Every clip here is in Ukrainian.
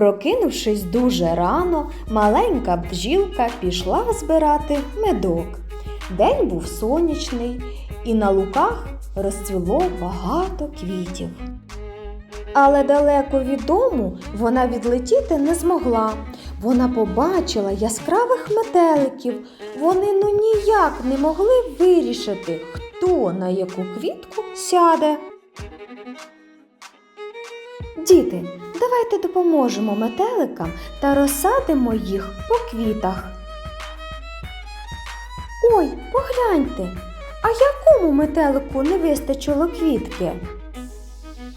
Прокинувшись дуже рано, маленька бджілка пішла збирати медок. День був сонячний, і на луках розцвіло багато квітів. Але далеко від дому вона відлетіти не змогла. Вона побачила яскравих метеликів. Вони ну ніяк не могли вирішити, хто на яку квітку сяде. Діти, давайте допоможемо метеликам та розсадимо їх по квітах. Ой, погляньте, а якому метелику не вистачило квітки?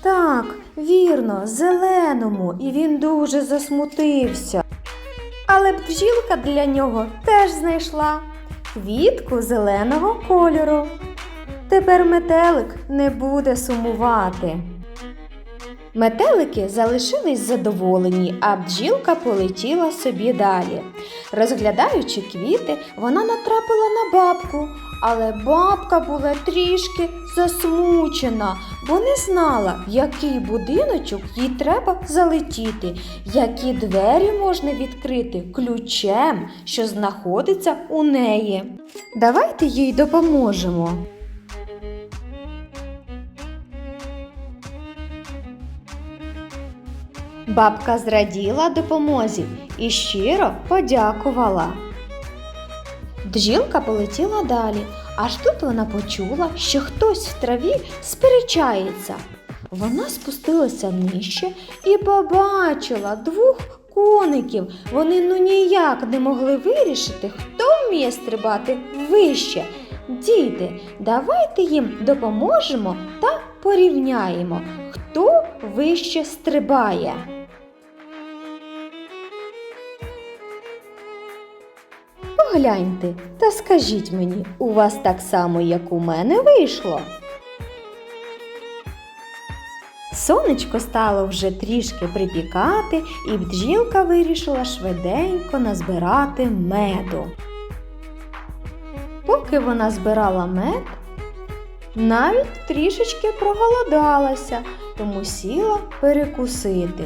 Так, вірно, зеленому, і він дуже засмутився. Але бджілка для нього теж знайшла квітку зеленого кольору. Тепер метелик не буде сумувати. Метелики залишились задоволені, а бджілка полетіла собі далі. Розглядаючи квіти, вона натрапила на бабку, але бабка була трішки засмучена, бо не знала, в який будиночок їй треба залетіти, які двері можна відкрити ключем, що знаходиться у неї. Давайте їй допоможемо. Бабка зраділа допомозі і щиро подякувала. Бджілка полетіла далі, аж тут вона почула, що хтось в траві сперечається. Вона спустилася нижче і побачила двох коників. Вони ну ніяк не могли вирішити, хто вміє стрибати вище. Діти, давайте їм допоможемо та порівняємо, хто вище стрибає. Погляньте та скажіть мені, у вас так само, як у мене вийшло? Сонечко стало вже трішки припікати, і бджілка вирішила швиденько назбирати меду. Поки вона збирала мед, навіть трішечки проголодалася, тому сіла перекусити.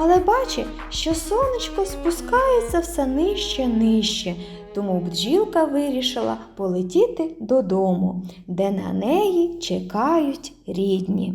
Але бачить, що сонечко спускається все нижче нижче, тому бджілка вирішила полетіти додому, де на неї чекають рідні.